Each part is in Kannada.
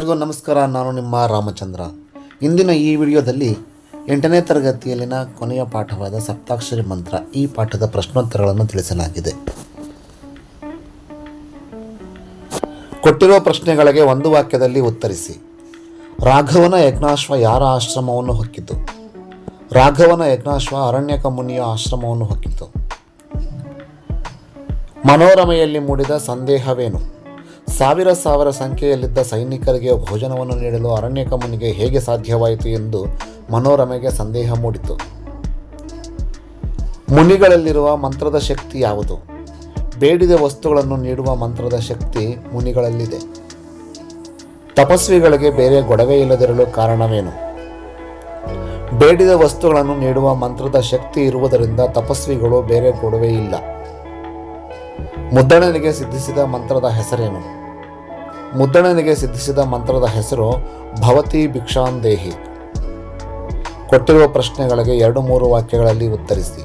ಎಲ್ರಿಗೂ ನಮಸ್ಕಾರ, ನಾನು ನಿಮ್ಮ ರಾಮಚಂದ್ರ. ಇಂದಿನ ಈ ವಿಡಿಯೋದಲ್ಲಿ ಎಂಟನೇ ತರಗತಿಯಲ್ಲಿನ ಕೊನೆಯ ಪಾಠವಾದ ಸಪ್ತಾಕ್ಷರಿ ಮಂತ್ರ, ಈ ಪಾಠದ ಪ್ರಶ್ನೋತ್ತರಗಳನ್ನು ತಿಳಿಸಲಾಗಿದೆ. ಕೊಟ್ಟಿರುವ ಪ್ರಶ್ನೆಗಳಿಗೆ ಒಂದು ವಾಕ್ಯದಲ್ಲಿ ಉತ್ತರಿಸಿ. ರಾಘವನ ಯಜ್ಞಾಶ್ವ ಯಾರ ಆಶ್ರಮವನ್ನು ಹೊಕ್ಕಿತು? ರಾಘವನ ಯಜ್ಞಾಶ್ವ ಅರಣ್ಯಕ ಮುನಿಯ ಆಶ್ರಮವನ್ನು ಹೊಕ್ಕಿತು. ಮನೋರಮೆಯಲ್ಲಿ ಮೂಡಿದ ಸಂದೇಹವೇನು? ಸಾವಿರ ಸಾವಿರ ಸಂಖ್ಯೆಯಲ್ಲಿದ್ದ ಸೈನಿಕರಿಗೆ ಭೋಜನವನ್ನು ನೀಡಲು ಅರಣ್ಯಕ ಮುನಿಗೆ ಹೇಗೆ ಸಾಧ್ಯವಾಯಿತು ಎಂದು ಮನೋರಮೆಗೆ ಸಂದೇಹ ಮೂಡಿತು. ಮುನಿಗಳಲ್ಲಿರುವ ಮಂತ್ರದ ಶಕ್ತಿ ಯಾವುದು? ಬೇಡಿದ ವಸ್ತುಗಳನ್ನು ನೀಡುವ ಮಂತ್ರದ ಶಕ್ತಿ ಮುನಿಗಳಲ್ಲಿದೆ. ತಪಸ್ವಿಗಳಿಗೆ ಬೇರೆ ಗೊಡವೆ ಇಲ್ಲದಿರಲು ಕಾರಣವೇನು? ಬೇಡಿದ ವಸ್ತುಗಳನ್ನು ನೀಡುವ ಮಂತ್ರದ ಶಕ್ತಿ ಇರುವುದರಿಂದ ತಪಸ್ವಿಗಳು ಬೇರೆ ಗೊಡವೆ ಇಲ್ಲ. ಮುದ್ದಣನಿಗೆ ಸಿದ್ಧಿಸಿದ ಮಂತ್ರದ ಹೆಸರೇನು? ಮುದ್ದಣನಿಗೆ ಸಿದ್ಧಿಸಿದ ಮಂತ್ರದ ಹೆಸರು ಭವತಿ ಭಿಕ್ಷಾಂದೇಹಿ ಕೊಟ್ಟಿರುವ ಪ್ರಶ್ನೆಗಳಿಗೆ ಎರಡು ಮೂರು ವಾಕ್ಯಗಳಲ್ಲಿ ಉತ್ತರಿಸಿ.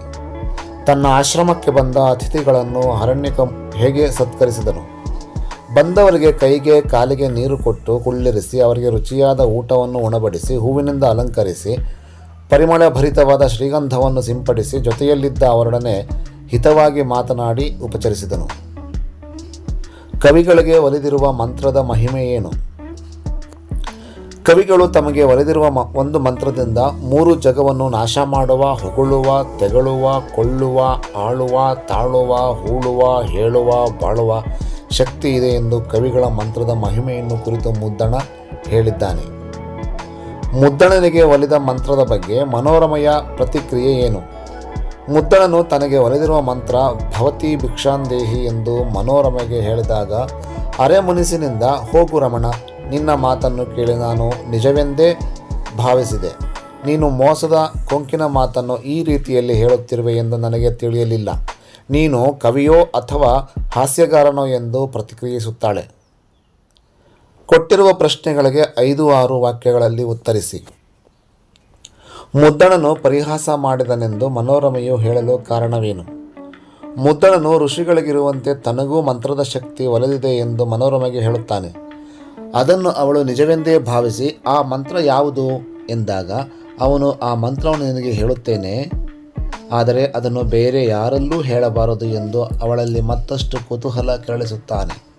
ತನ್ನ ಆಶ್ರಮಕ್ಕೆ ಬಂದ ಅತಿಥಿಗಳನ್ನು ಅರಣ್ಯಕ ಹೇಗೆ ಸತ್ಕರಿಸಿದನು? ಬಂದವರಿಗೆ ಕೈಗೆ ಕಾಲಿಗೆ ನೀರು ಕೊಟ್ಟು ಕುಳ್ಳಿರಿಸಿ ಅವರಿಗೆ ರುಚಿಯಾದ ಊಟವನ್ನು ಉಣಬಡಿಸಿ ಹೂವಿನಿಂದ ಅಲಂಕರಿಸಿ ಪರಿಮಳ ಭರಿತವಾದ ಶ್ರೀಗಂಧವನ್ನು ಸಿಂಪಡಿಸಿ ಜೊತೆಯಲ್ಲಿದ್ದ ಅವರೊಡನೆ ಹಿತವಾಗಿ ಮಾತನಾಡಿ ಉಪಚರಿಸಿದನು. ಕವಿಗಳಿಗೆ ಒಲಿದಿರುವ ಮಂತ್ರದ ಮಹಿಮೆ ಏನು? ಕವಿಗಳು ತಮಗೆ ಒಲಿದಿರುವ ಮ, ಒಂದು ಮಂತ್ರದಿಂದ ಮೂರು ಜಗವನ್ನು ನಾಶ ಮಾಡುವ, ಹೊಗಳುವ, ತೆಗಳುವ ಕೊಳ್ಳುವ ಆಳುವ, ತಾಳುವ, ಹೂಳುವ, ಹೇಳುವ, ಬಾಳುವ ಶಕ್ತಿ ಇದೆ ಎಂದು ಕವಿಗಳ ಮಂತ್ರದ ಮಹಿಮೆಯನ್ನು ಕುರಿತು ಮುದ್ದಣ ಹೇಳಿದ್ದಾನೆ. ಮುದ್ದಣನಿಗೆ ಒಲಿದ ಮಂತ್ರದ ಬಗ್ಗೆ ಮನೋರಮಯ ಪ್ರತಿಕ್ರಿಯೆ ಏನು? ಮುದ್ದಣನು ತನಗೆ ಒಲಿದಿರುವ ಮಂತ್ರ, ಭವತಿ ಭಿಕ್ಷಾಂದೇಹಿ ಎಂದು ಮನೋರಮೆಗೆ ಹೇಳಿದಾಗ, ಅರೆ ಮುನಿಸಿನಿಂದ, ಹೋಗು ರಮಣ, ನಿನ್ನ ಮಾತನ್ನು ಕೇಳಿ ನಾನು ನಿಜವೆಂದೇ ಭಾವಿಸಿದೆ. ನೀನು ಮೋಸದ ಕೊಂಕಿನ ಮಾತನ್ನು ಈ ರೀತಿಯಲ್ಲಿ ಹೇಳುತ್ತಿರುವೆ ಎಂದು ನನಗೆ ತಿಳಿಯಲಿಲ್ಲ. ನೀನು ಕವಿಯೋ ಅಥವಾ ಹಾಸ್ಯಗಾರನೋ ಎಂದು ಪ್ರತಿಕ್ರಿಯಿಸುತ್ತಾಳೆ. ಕೊಟ್ಟಿರುವ ಪ್ರಶ್ನೆಗಳಿಗೆ ಐದು ಆರು ವಾಕ್ಯಗಳಲ್ಲಿ ಉತ್ತರಿಸಿ. ಮುದ್ದಣನು ಪರಿಹಾಸ ಮಾಡಿದನೆಂದು ಮನೋರಮೆಯು ಹೇಳಲು ಕಾರಣವೇನು? ಮುದ್ದಣನು ಋಷಿಗಳಿಗಿರುವಂತೆ ತನಗೂ ಮಂತ್ರದ ಶಕ್ತಿ ಒಲಿದಿದೆ ಎಂದು ಮನೋರಮೆಗೆ ಹೇಳುತ್ತಾನೆ. ಅದನ್ನು ಅವಳು ನಿಜವೆಂದೇ ಭಾವಿಸಿ, ಆ ಮಂತ್ರ ಯಾವುದು? ಎಂದಾಗ, ಅವನು ಆ ಮಂತ್ರವನ್ನು ನಿನಗೆ ಹೇಳುತ್ತೇನೆ. ಆದರೆ ಅದನ್ನು ಬೇರೆ ಯಾರಲ್ಲೂ ಹೇಳಬಾರದು ಎಂದು ಅವಳಲ್ಲಿ ಮತ್ತಷ್ಟು ಕುತೂಹಲ ಕೆರಳಿಸುತ್ತಾನೆ.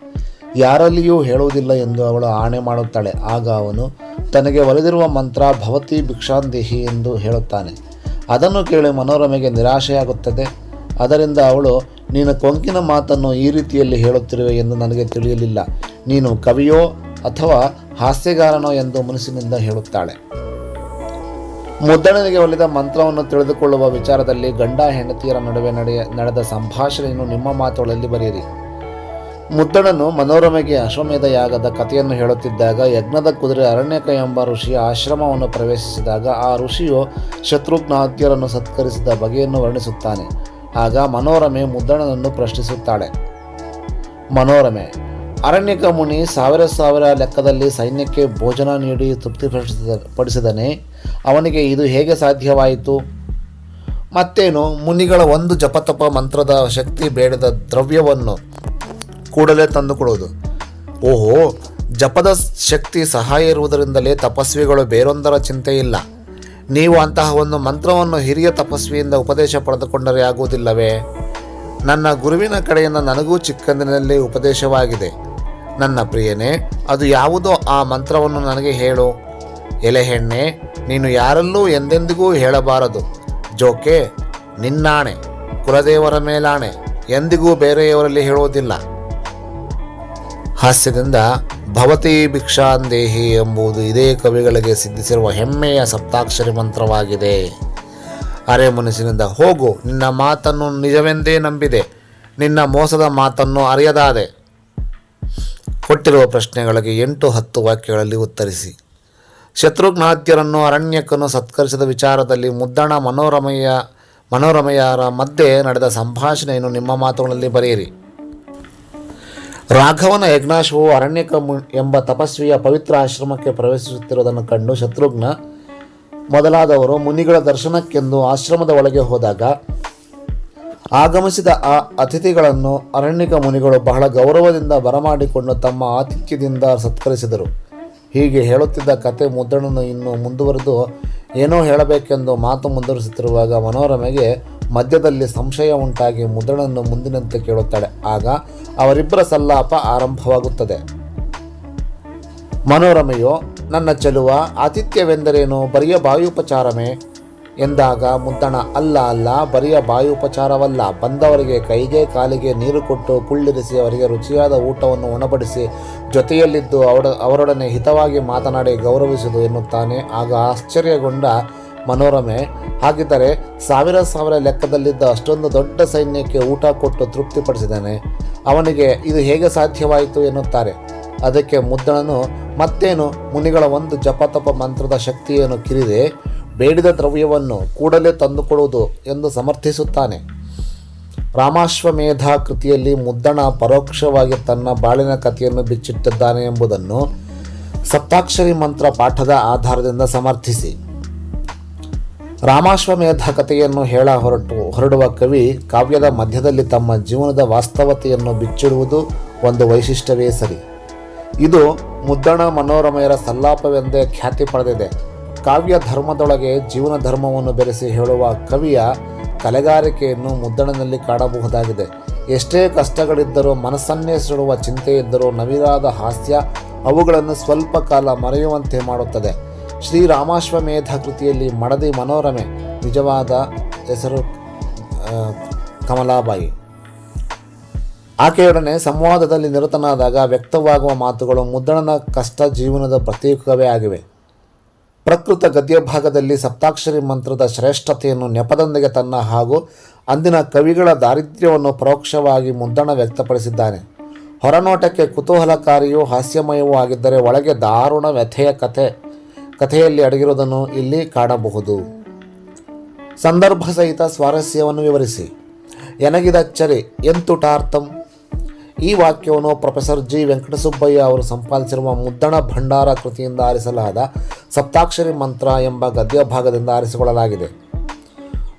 ಯಾರಲ್ಲಿಯೂ ಹೇಳುವುದಿಲ್ಲ ಎಂದು ಅವಳು ಆಣೆ ಮಾಡುತ್ತಾಳೆ. ಆಗ ಅವನು, ತನಗೆ ಒಲಿದಿರುವ ಮಂತ್ರ ಭವತಿ ಭಿಕ್ಷಾಂದೇಹಿ ಎಂದು ಹೇಳುತ್ತಾನೆ. ಅದನ್ನು ಕೇಳಿ ಮನೋರಮೆಗೆ ನಿರಾಶೆಯಾಗುತ್ತದೆ. ಅದರಿಂದ ಅವಳು, ನೀನು ಕೊಂಕಿನ ಮಾತನ್ನು ಈ ರೀತಿಯಲ್ಲಿ ಹೇಳುತ್ತಿರುವೆ ಎಂದು ನನಗೆ ತಿಳಿಯಲಿಲ್ಲ. ನೀನು ಕವಿಯೋ ಅಥವಾ ಹಾಸ್ಯಗಾರನೋ ಎಂದು ಮನಸ್ಸಿನಿಂದ ಹೇಳುತ್ತಾಳೆ. ಮುದ್ದಣನಿಗೆ ಒಲಿದ ಮಂತ್ರವನ್ನು ತಿಳಿದುಕೊಳ್ಳುವ ವಿಚಾರದಲ್ಲಿ ಗಂಡ ಹೆಂಡತಿಯರ ನಡುವೆ ನಡೆಯ, ನಡೆದ ಸಂಭಾಷಣೆಯನ್ನು ನಿಮ್ಮ ಮಾತುಗಳಲ್ಲಿ ಬರೆಯಿರಿ. ಮುದ್ದಣನು ಮನೋರಮೆಗೆ ಅಶ್ವಮೇಧ ಯಾಗದ ಕಥೆಯನ್ನು ಹೇಳುತ್ತಿದ್ದಾಗ ಯಜ್ಞದ ಕುದುರೆ ಅರಣ್ಯಕ ಎಂಬ ಋಷಿಯ ಆಶ್ರಮವನ್ನು ಪ್ರವೇಶಿಸಿದಾಗ ಆ ಋಷಿಯು ಶತ್ರುಘ್ನಾದ್ಯರನ್ನು ಸತ್ಕರಿಸಿದ ಬಗೆಯನ್ನು ವರ್ಣಿಸುತ್ತಾನೆ. ಆಗ ಮನೋರಮೆ ಮುದ್ದಣನನ್ನು ಪ್ರಶ್ನಿಸುತ್ತಾಳೆ. ಮನೋರಮೆ, ಅರಣ್ಯಕ ಮುನಿ ಸಾವಿರ ಸಾವಿರ ಲೆಕ್ಕದಲ್ಲಿ ಸೈನ್ಯಕ್ಕೆ ಭೋಜನ ನೀಡಿ ತೃಪ್ತಿಪಡಿಸಿದ ಪಡಿಸಿದನೇ ಅವನಿಗೆ ಇದು ಹೇಗೆ ಸಾಧ್ಯವಾಯಿತು? ಮತ್ತೇನು, ಮುನಿಗಳ ಒಂದು ಜಪತಪ ಮಂತ್ರದ ಶಕ್ತಿ ಬೇಡದ ದ್ರವ್ಯವನ್ನು ಕೂಡಲೇ ತಂದುಕೊಡೋದು ಓಹೋ, ಜಪದ ಶಕ್ತಿ ಸಹಾಯ ಇರುವುದರಿಂದಲೇ ತಪಸ್ವಿಗಳು ಬೇರೊಂದರ ಚಿಂತೆ ಇಲ್ಲ ನೀವು ಅಂತಹ ಒಂದು ಮಂತ್ರವನ್ನು ಹಿರಿಯ ತಪಸ್ವಿಯಿಂದ ಉಪದೇಶ ಪಡೆದುಕೊಂಡರೆ ಆಗುವುದಿಲ್ಲವೇ? ನನ್ನ ಗುರುವಿನ ಕಡೆಯಿಂದ ನನಗೂ ಚಿಕ್ಕಂದಿನಲ್ಲಿ ಉಪದೇಶವಾಗಿದೆ. ನನ್ನ ಪ್ರಿಯನೇ, ಅದು ಯಾವುದೋ ಆ ಮಂತ್ರವನ್ನು ನನಗೆ ಹೇಳು. ಎಲೆ ಹೆಣ್ಣೆ ನೀನು ಯಾರಲ್ಲೂ ಎಂದೆಂದಿಗೂ ಹೇಳಬಾರದು. ಜೋಕೆ, ನಿನ್ನಾಣೆ, ಕುಲದೇವರ ಮೇಲಾಣೆ, ಎಂದಿಗೂ ಬೇರೆಯವರಲ್ಲಿ ಹೇಳುವುದಿಲ್ಲ. ಹಾಸ್ಯದಿಂದ ಭವತಿ ಭಿಕ್ಷಾಂದೇಹಿ ಎಂಬುದು ಇದೇ ಕವಿಗಳಿಗೆ ಸಿದ್ಧಿಸಿರುವ ಹೆಮ್ಮೆಯ ಸಪ್ತಾಕ್ಷರಿ ಮಂತ್ರವಾಗಿದೆ. ಅರೆ ಮನಸ್ಸಿನಿಂದ ಹೋಗು, ನಿನ್ನ ಮಾತನ್ನು ನಿಜವೆಂದೇ ನಂಬಿದೆ, ನಿನ್ನ ಮೋಸದ ಮಾತನ್ನು ಅರಿಯದಾದೆ. ಕೊಟ್ಟಿರುವ ಪ್ರಶ್ನೆಗಳಿಗೆ ಎಂಟು ಹತ್ತು ವಾಕ್ಯಗಳಲ್ಲಿ ಉತ್ತರಿಸಿ. ಶತ್ರುಘ್ನಾದ್ಯರನ್ನು ಅರಣ್ಯಕನ್ನು ಸತ್ಕರಿಸಿದ ವಿಚಾರದಲ್ಲಿ ಮುದ್ದಣ ಮನೋರಮೆಯ ಮನೋರಮೆಯರ ಮಧ್ಯೆ ನಡೆದ ಸಂಭಾಷಣೆಯನ್ನು ನಿಮ್ಮ ಮಾತುಗಳಲ್ಲಿ ಬರೆಯಿರಿ. ರಾಘವನ ಯಜ್ಞಾಶವು ಅರಣ್ಯಕ ಎಂಬ ತಪಸ್ವಿಯ ಪವಿತ್ರ ಆಶ್ರಮಕ್ಕೆ ಪ್ರವೇಶಿಸುತ್ತಿರುವುದನ್ನು ಕಂಡು ಶತ್ರುಘ್ನ ಮೊದಲಾದವರು ಮುನಿಗಳ ದರ್ಶನಕ್ಕೆಂದು ಆಶ್ರಮದ ಒಳಗೆ ಹೋದಾಗ ಆಗಮಿಸಿದ ಆ ಅತಿಥಿಗಳನ್ನು ಅರಣ್ಯಕ ಮುನಿಗಳು ಬಹಳ ಗೌರವದಿಂದ ಬರಮಾಡಿಕೊಂಡು ತಮ್ಮ ಆತಿಥ್ಯದಿಂದ ಸತ್ಕರಿಸಿದರು. ಹೀಗೆ ಹೇಳುತ್ತಿದ್ದ ಕತೆ ಮುದ್ದಣನು ಇನ್ನು ಮುಂದುವರೆದು ಏನೋ ಹೇಳಬೇಕೆಂದು ಮಾತು ಮುಂದುವರಿಸುತ್ತಿರುವಾಗ ಮನೋರಮೆಗೆ ಮಧ್ಯದಲ್ಲಿ ಸಂಶಯ ಉಂಟಾಗಿ ಮುದ್ರಣನ್ನು ಮುಂದಿನಂತೆ ಕೇಳುತ್ತಾಳೆ. ಆಗ ಅವರಿಬ್ಬರ ಸಲ್ಲಾಪ ಆರಂಭವಾಗುತ್ತದೆ. ಮನೋರಮೆಯು, ನನ್ನ ಚೆಲುವ, ಆತಿಥ್ಯವೆಂದರೇನು? ಬರಿಯ ಬಾಯುಪಚಾರಮೇ ಎಂದಾಗ ಮುದ್ದಣ, ಅಲ್ಲ ಅಲ್ಲ, ಬರಿಯ ಬಾಯುಪಚಾರವಲ್ಲ ಬಂದವರಿಗೆ ಕೈಗೆ ಕಾಲಿಗೆ ನೀರು ಕೊಟ್ಟು ಕುಳ್ಳಿರಿಸಿ ಅವರಿಗೆ ರುಚಿಯಾದ ಊಟವನ್ನು ಉಣಬಡಿಸಿ ಜೊತೆಯಲ್ಲಿದ್ದು ಅವರ ಅವರೊಡನೆ ಹಿತವಾಗಿ ಮಾತನಾಡಿ ಗೌರವಿಸುವುದು ಎನ್ನುತ್ತಾನೆ. ಆಗ ಆಶ್ಚರ್ಯಗೊಂಡ ಮನೋರಮೆ. ಹಾಗಿದ್ದರೆ ಸಾವಿರ ಸಾವಿರ ಲೆಕ್ಕದಲ್ಲಿದ್ದ ಅಷ್ಟೊಂದು ದೊಡ್ಡ ಸೈನ್ಯಕ್ಕೆ ಊಟ ಕೊಟ್ಟು ತೃಪ್ತಿಪಡಿಸಿದ್ದಾನೆ. ಅವನಿಗೆ ಇದು ಹೇಗೆ ಸಾಧ್ಯವಾಯಿತು ಎನ್ನುತ್ತಾರೆ. ಅದಕ್ಕೆ ಮುದ್ದಣನು ಮತ್ತೇನು? ಮುನಿಗಳ ಒಂದು ಜಪತಪ ಮಂತ್ರದ ಶಕ್ತಿಯನ್ನು ಕಿರಿದೆ? ಬೇಡಿದ ದ್ರವ್ಯವನ್ನು ಕೂಡಲೇ ತಂದುಕೊಡುವುದು ಎಂದು ಸಮರ್ಥಿಸುತ್ತಾನೆ. ರಾಮಾಶ್ವಮೇಧ ಕೃತಿಯಲ್ಲಿ ಮುದ್ದಣ ಪರೋಕ್ಷವಾಗಿ ತನ್ನ ಬಾಳಿನ ಕಥೆಯನ್ನು ಬಿಚ್ಚಿಟ್ಟಿದ್ದಾನೆ ಎಂಬುದನ್ನು ಸಪ್ತಾಕ್ಷರಿ ಮಂತ್ರ ಪಾಠದ ಆಧಾರದಿಂದ ಸಮರ್ಥಿಸಿ. ರಾಮಾಶ್ವಮೇಧ ಕಥೆಯನ್ನು ಹೇಳ ಹೊರಟು, ಹೊರಡುವ ಕವಿ ಕಾವ್ಯದ ಮಧ್ಯದಲ್ಲಿ ತಮ್ಮ ಜೀವನದ ವಾಸ್ತವತೆಯನ್ನು ಬಿಚ್ಚಿಡುವುದು ಒಂದು ವೈಶಿಷ್ಟ್ಯವೇ ಸರಿ. ಇದು ಮುದ್ದಣ ಮನೋರಮೆಯರ ಸಲ್ಲಾಪವೆಂದೇ ಖ್ಯಾತಿ ಪಡೆದಿದೆ. ಕಾವ್ಯ ಧರ್ಮದೊಳಗೆ ಜೀವನ ಧರ್ಮವನ್ನು ಬೆರೆಸಿ ಹೇಳುವ ಕವಿಯ ಕಲೆಗಾರಿಕೆಯನ್ನು ಮುದ್ದಣನಲ್ಲಿ ಕಾಣಬಹುದಾಗಿದೆ ಎಷ್ಟೇ ಕಷ್ಟಗಳಿದ್ದರೂ ಮನಸ್ಸನ್ನೇ ಸುಡುವ ಚಿಂತೆ ಇದ್ದರೂ ನವಿರಾದ ಹಾಸ್ಯ ಅವುಗಳನ್ನು ಸ್ವಲ್ಪ ಕಾಲ ಮರೆಯುವಂತೆ ಮಾಡುತ್ತದೆ. ಶ್ರೀರಾಮಾಶ್ವಮೇಧ ಕೃತಿಯಲ್ಲಿ ಮಡದಿ ಮನೋರಮೆ, ನಿಜವಾದ ಹೆಸರು ಕಮಲಾಬಾಯಿ. ಆಕೆಯೊಡನೆ ಸಂವಾದದಲ್ಲಿ ನಿರತನಾದಾಗ ವ್ಯಕ್ತವಾಗುವ ಮಾತುಗಳು ಮುದ್ದಣನ ಕಷ್ಟ ಜೀವನದ ಪ್ರತೀಕವೇ ಆಗಿವೆ. ಪ್ರಕೃತ ಗದ್ಯ ಭಾಗದಲ್ಲಿ ಸಪ್ತಾಕ್ಷರಿ ಮಂತ್ರದ ಶ್ರೇಷ್ಠತೆಯನ್ನು ನೆಪದೊಂದಿಗೆ ತನ್ನ ಹಾಗೂ ಅಂದಿನ ಕವಿಗಳ ದಾರಿದ್ರ್ಯವನ್ನು ಪರೋಕ್ಷವಾಗಿ ಮುದ್ದಣ ವ್ಯಕ್ತಪಡಿಸಿದ್ದಾನೆ. ಹೊರನೋಟಕ್ಕೆ ಕುತೂಹಲಕಾರಿಯೂ ಹಾಸ್ಯಮಯವೂ ಆಗಿದ್ದರೆ ಒಳಗೆ ದಾರುಣ ವ್ಯಥೆಯ ಕಥೆ ಕಥೆಯಲ್ಲಿ ಅಡಗಿರುವುದನ್ನು ಇಲ್ಲಿ ಕಾಣಬಹುದು. ಸಂದರ್ಭ ಸಹಿತ ಸ್ವಾರಸ್ಯವನ್ನು ವಿವರಿಸಿ. ಎಂತು ಎಂತುಟಾರ್ಥಂ ಈ ವಾಕ್ಯವನ್ನು ಪ್ರೊಫೆಸರ್ ಜಿ. ವೆಂಕಟಸುಬ್ಬಯ್ಯ ಅವರು ಸಂಪಾದಿಸಿರುವ ಮುದ್ದಣ ಭಂಡಾರ ಕೃತಿಯಿಂದ ಆರಿಸಲಾದ ಸಪ್ತಾಕ್ಷರಿ ಮಂತ್ರ ಎಂಬ ಗದ್ಯ ಭಾಗದಿಂದ ಆರಿಸಿಕೊಳ್ಳಲಾಗಿದೆ.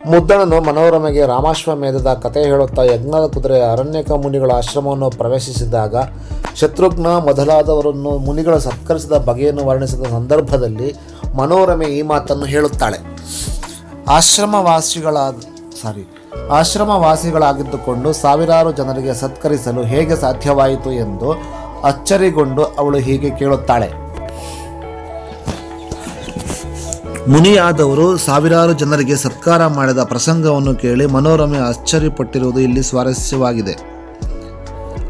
ಮುದ್ದಣನು ಮನೋರಮೆಗೆ ರಾಮಾಶ್ವಮೇಧದ ಕಥೆ ಹೇಳುತ್ತಾ ಯಜ್ಞದ ಕುದುರೆ ಅರಣ್ಯಕ ಮುನಿಗಳ ಆಶ್ರಮವನ್ನು ಪ್ರವೇಶಿಸಿದಾಗ ಶತ್ರುಘ್ನ ಮೊದಲಾದವರನ್ನು ಮುನಿಗಳ ಸತ್ಕರಿಸಿದ ಬಗೆಯನ್ನು ವರ್ಣಿಸಿದ ಸಂದರ್ಭದಲ್ಲಿ ಮನೋರಮೆ ಈ ಮಾತನ್ನು ಹೇಳುತ್ತಾಳೆ. ಆಶ್ರಮವಾಸಿಗಳಾದ ಸಾರಿ ಆಶ್ರಮವಾಸಿಗಳಾಗಿದ್ದುಕೊಂಡು ಸಾವಿರಾರು ಜನರಿಗೆ ಸತ್ಕರಿಸಲು ಹೇಗೆ ಸಾಧ್ಯವಾಯಿತು ಎಂದು ಅಚ್ಚರಿಗೊಂಡು ಅವಳು ಹೀಗೆ ಕೇಳುತ್ತಾಳೆ. ಮುನಿಯಾದವರು ಸಾವಿರಾರು ಜನರಿಗೆ ಸತ್ಕಾರ ಮಾಡಿದ ಪ್ರಸಂಗವನ್ನು ಕೇಳಿ ಮನೋರಮೆ ಆಶ್ಚರ್ಯಪಟ್ಟಿರುವುದು ಇಲ್ಲಿ ಸ್ವಾರಸ್ಯವಾಗಿದೆ.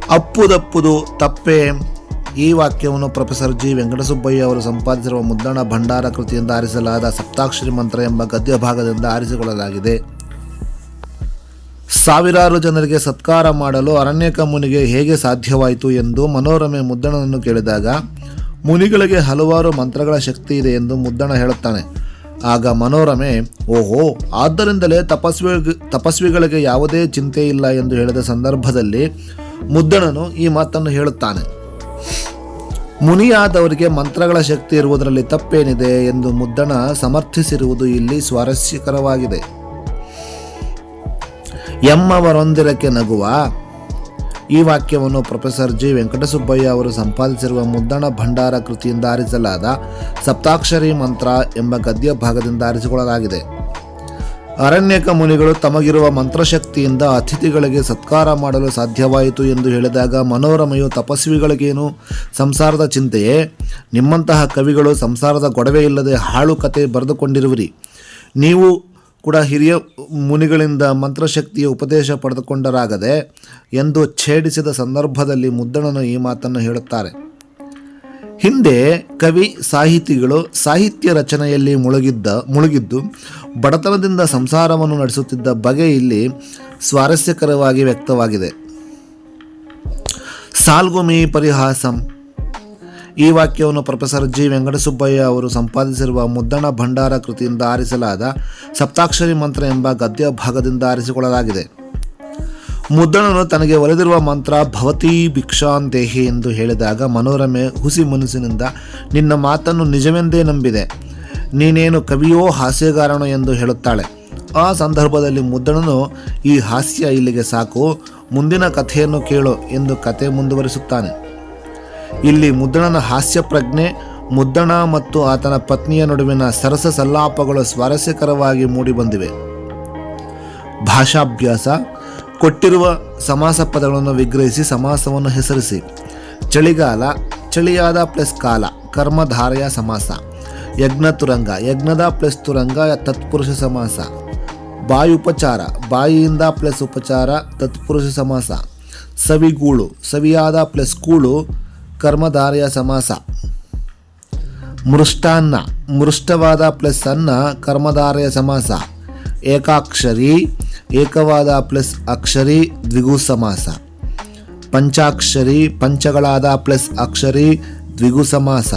ಅಪ್ಪುದಪ್ಪುದು ತಪ್ಪೇ ಈ ವಾಕ್ಯವನ್ನು ಪ್ರೊಫೆಸರ್ ಜಿ. ವೆಂಕಟಸುಬ್ಬಯ್ಯ ಅವರು ಸಂಪಾದಿಸಿರುವ ಮುದ್ರಣ ಭಂಡಾರ ಕೃತಿಯಿಂದ ಆರಿಸಲಾದ ಸಪ್ತಾಕ್ಷರಿ ಮಂತ್ರ ಎಂಬ ಗದ್ಯ ಭಾಗದಿಂದ ಆರಿಸಿಕೊಳ್ಳಲಾಗಿದೆ. ಸಾವಿರಾರು ಜನರಿಗೆ ಸತ್ಕಾರ ಮಾಡಲು ಅರಣ್ಯಕ ಮುನಿಗೆ ಹೇಗೆ ಸಾಧ್ಯವಾಯಿತು ಎಂದು ಮನೋರಮೆ ಮುದ್ದಣನನ್ನು ಕೇಳಿದಾಗ ಮುನಿಗಳಿಗೆ ಹಲವಾರು ಮಂತ್ರಗಳ ಶಕ್ತಿ ಇದೆ ಎಂದು ಮುದ್ದಣ ಹೇಳುತ್ತಾನೆ. ಆಗ ಮನೋರಮೆ, ಓಹೋ, ಆದ್ದರಿಂದಲೇ ತಪಸ್ವಿ ತಪಸ್ವಿಗಳಿಗೆ ಯಾವುದೇ ಚಿಂತೆ ಇಲ್ಲ ಎಂದು ಹೇಳಿದ ಸಂದರ್ಭದಲ್ಲಿ ಮುದ್ದಣನು ಈ ಮಾತನ್ನು ಹೇಳುತ್ತಾನೆ. ಮುನಿಯಾದವರಿಗೆ ಮಂತ್ರಗಳ ಶಕ್ತಿ ಇರುವುದರಲ್ಲಿ ತಪ್ಪೇನಿದೆ ಎಂದು ಮುದ್ದಣ ಸಮರ್ಥಿಸಿರುವುದು ಇಲ್ಲಿ ಸ್ವಾರಸ್ಯಕರವಾಗಿದೆ. ಎಮ್ಮವರೊಂದಿರಕ್ಕೆ ನಗುವ ಈ ವಾಕ್ಯವನ್ನು ಪ್ರೊಫೆಸರ್ ಜಿ. ವೆಂಕಟಸುಬ್ಬಯ್ಯ ಅವರು ಸಂಪಾದಿಸಿರುವ ಮುದ್ದಣ ಭಂಡಾರ ಕೃತಿಯಿಂದ ಆರಿಸಲಾದ ಸಪ್ತಾಕ್ಷರಿ ಮಂತ್ರ ಎಂಬ ಗದ್ಯ ಭಾಗದಿಂದ ಆರಿಸಿಕೊಳ್ಳಲಾಗಿದೆ. ಅರಣ್ಯಕ ಮುನಿಗಳು ತಮಗಿರುವ ಮಂತ್ರಶಕ್ತಿಯಿಂದ ಅತಿಥಿಗಳಿಗೆ ಸತ್ಕಾರ ಮಾಡಲು ಸಾಧ್ಯವಾಯಿತು ಎಂದು ಹೇಳಿದಾಗ ಮನೋರಮೆಯು ತಪಸ್ವಿಗಳಿಗೇನು ಸಂಸಾರದ ಚಿಂತೆಯೇ? ನಿಮ್ಮಂತಹ ಕವಿಗಳು ಸಂಸಾರದ ಗೊಡವೆ ಇಲ್ಲದೆ ಹಾಳು ಕತೆ ಬರೆದುಕೊಂಡಿರುವಿರಿ. ನೀವು ಕೂಡ ಹಿರಿಯ ಮುನಿಗಳಿಂದ ಮಂತ್ರಶಕ್ತಿಯ ಉಪದೇಶ ಪಡೆದುಕೊಂಡರಾಗದೆ ಎಂದು ಛೇಡಿಸಿದ ಸಂದರ್ಭದಲ್ಲಿ ಮುದ್ದಣನು ಈ ಮಾತನ್ನು ಹೇಳುತ್ತಾರೆ. ಹಿಂದೆ ಕವಿ ಸಾಹಿತಿಗಳು ಸಾಹಿತ್ಯ ರಚನೆಯಲ್ಲಿ ಮುಳುಗಿದ್ದ, ಮುಳುಗಿದ್ದು ಬಡತನದಿಂದ ಸಂಸಾರವನ್ನು ನಡೆಸುತ್ತಿದ್ದ ಬಗೆ ಇಲ್ಲಿ ಸ್ವಾರಸ್ಯಕರವಾಗಿ ವ್ಯಕ್ತವಾಗಿದೆ. ಸಾಲ್ಗುಮಿ ಪರಿಹಾಸಂ ಈ ವಾಕ್ಯವನ್ನು ಪ್ರೊಫೆಸರ್ ಜಿ. ವೆಂಕಟಸುಬ್ಬಯ್ಯ ಅವರು ಸಂಪಾದಿಸಿರುವ ಮುದ್ದಣ ಭಂಡಾರ ಕೃತಿಯಿಂದ ಆರಿಸಲಾದ ಸಪ್ತಾಕ್ಷರಿ ಮಂತ್ರ ಎಂಬ ಗದ್ಯ ಭಾಗದಿಂದ ಆರಿಸಿಕೊಳ್ಳಲಾಗಿದೆ. ಮುದ್ದಣನು ತನಗೆ ಒಲಿದಿರುವ ಮಂತ್ರ, ಭವತಿ ಭಿಕ್ಷಾಂದೇಹಿ ಎಂದು ಹೇಳಿದಾಗ ಮನೋರಮೆ ಹುಸಿ ಮನಸ್ಸಿನಿಂದ, ನಿನ್ನ ಮಾತನ್ನು ನಿಜವೆಂದೇ ನಂಬಿದೆ. ನೀನೇನು ಕವಿಯೋ ಹಾಸ್ಯಗಾರನೋ ಎಂದು ಹೇಳುತ್ತಾಳೆ. ಆ ಸಂದರ್ಭದಲ್ಲಿ ಮುದ್ದಣನು, ಈ ಹಾಸ್ಯ ಇಲ್ಲಿಗೆ ಸಾಕು, ಮುಂದಿನ ಕಥೆಯನ್ನು ಕೇಳು ಎಂದು ಕತೆ ಮುಂದುವರಿಸುತ್ತಾನೆ. ಇಲ್ಲಿ ಮುದ್ರಣನ ಹಾಸ್ಯ ಪ್ರಜ್ಞೆ, ಮುದ್ದಣ ಮತ್ತು ಆತನ ಪತ್ನಿಯ ನಡುವಿನ ಸರಸ ಸಲ್ಲಾಪಗಳು ಸ್ವಾರಸ್ಯಕರವಾಗಿ ಮೂಡಿಬಂದಿವೆ. ಭಾಷಾಭ್ಯಾಸ, ಕೊಟ್ಟಿರುವ ಸಮಾಸ ಪದಗಳನ್ನು ವಿಗ್ರಹಿಸಿ ಸಮಾಸವನ್ನು ಹೆಸರಿಸಿ. ಚಳಿಗಾಲ, ಚಳಿಯಾದ ಪ್ಲಸ್ ಕಾಲ, ಕರ್ಮಧಾರೆಯ ಸಮಾಸ. ಯಜ್ಞ ತುರಂಗ, ಯಜ್ಞದ ಪ್ಲಸ್ ತುರಂಗ, ತತ್ಪುರುಷ ಸಮಾಸ. ಬಾಯಿ ಉಪಚಾರ, ಬಾಯಿಯಿಂದ ಪ್ಲಸ್ ಉಪಚಾರ, ತತ್ಪುರುಷ ಸಮಾಸ. ಸವಿಗೂಳು, ಸವಿಯಾದ ಪ್ಲಸ್ ಕೂಳು ಕರ್ಮಧಾರೆಯ ಸಮಾಸ. ಮೃಷ್ಟಾನ್ನ, ಮೃಷ್ಟವಾದ ಪ್ಲಸ್ ಅನ್ನ ಕರ್ಮಧಾರೆಯ ಸಮಾಸ. ಏಕಾಕ್ಷರಿ, ಏಕವಾದ ಪ್ಲಸ್ ಅಕ್ಷರಿ, ದ್ವಿಗು ಸಮಾಸ. ಪಂಚಾಕ್ಷರಿ, ಪಂಚಗಳಾದ ಪ್ಲಸ್ ಅಕ್ಷರಿ, ದ್ವಿಗು ಸಮಾಸ.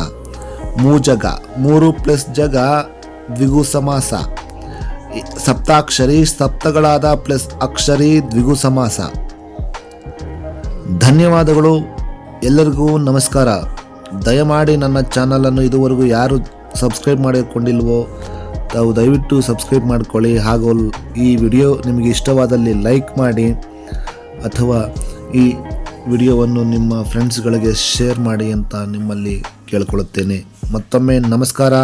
ಮೂಜಗ, ಮೂರು ಪ್ಲಸ್ ಜಗ, ದ್ವಿಗು ಸಮಾಸ. ಸಪ್ತಾಕ್ಷರಿ, ಸಪ್ತಗಳಾದ ಪ್ಲಸ್ ಅಕ್ಷರಿ, ದ್ವಿಗು ಸಮಾಸ. ಧನ್ಯವಾದಗಳು. ಎಲ್ಲರಿಗೂ ನಮಸ್ಕಾರ. ದಯಮಾಡಿ ನನ್ನ ಚಾನಲನ್ನು ಇದುವರೆಗೂ ಯಾರು ಸಬ್ಸ್ಕ್ರೈಬ್ ಮಾಡಿಕೊಂಡಿಲ್ವೋ, ತಾವು ದಯವಿಟ್ಟು ಸಬ್ಸ್ಕ್ರೈಬ್ ಮಾಡಿಕೊಳ್ಳಿ. ಹಾಗೂ ಈ ವಿಡಿಯೋ ನಿಮಗೆ ಇಷ್ಟವಾದಲ್ಲಿ ಲೈಕ್ ಮಾಡಿ, ಅಥವಾ ಈ ವಿಡಿಯೋವನ್ನು ನಿಮ್ಮ ಫ್ರೆಂಡ್ಸ್ಗಳಿಗೆ ಶೇರ್ ಮಾಡಿ ಅಂತ ನಿಮ್ಮಲ್ಲಿ ಕೇಳ್ಕೊಳ್ಳುತ್ತೇನೆ. ಮತ್ತೊಮ್ಮೆ ನಮಸ್ಕಾರ.